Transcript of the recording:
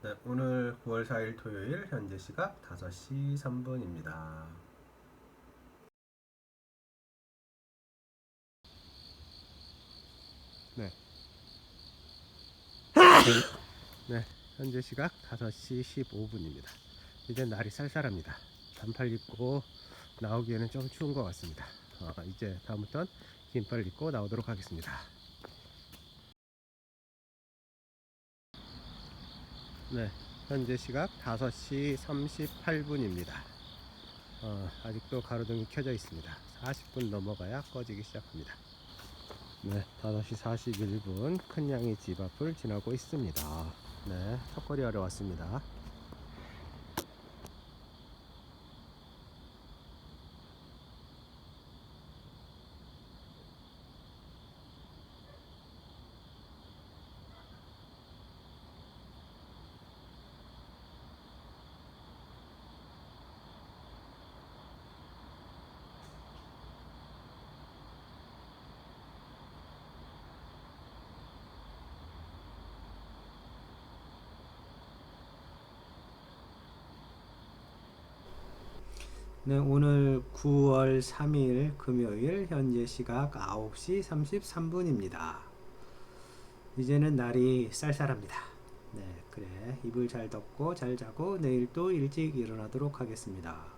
네, 오늘 9월 4일 토요일 현재 시각 5시 3분입니다. 네. 네, 현재 시각 5시 15분입니다. 이제 날이 쌀쌀합니다. 반팔 입고 나오기에는 좀 추운 것 같습니다. 어, 이제 다음부터는 긴팔 입고 나오도록 하겠습니다. 네, 현재 시각 5시 38분입니다. 어, 아직도 가로등이 켜져 있습니다. 40분 넘어가야 꺼지기 시작합니다. 네, 5시 41분 큰 양이 집 앞을 지나고 있습니다. 네, 턱걸이 하러 왔습니다. 네, 오늘 9월 3일 금요일 현재 시각 9시 33분입니다. 이제는 날이 쌀쌀합니다. 네, 그래. 이불 잘 덮고 잘 자고 내일 또 일찍 일어나도록 하겠습니다.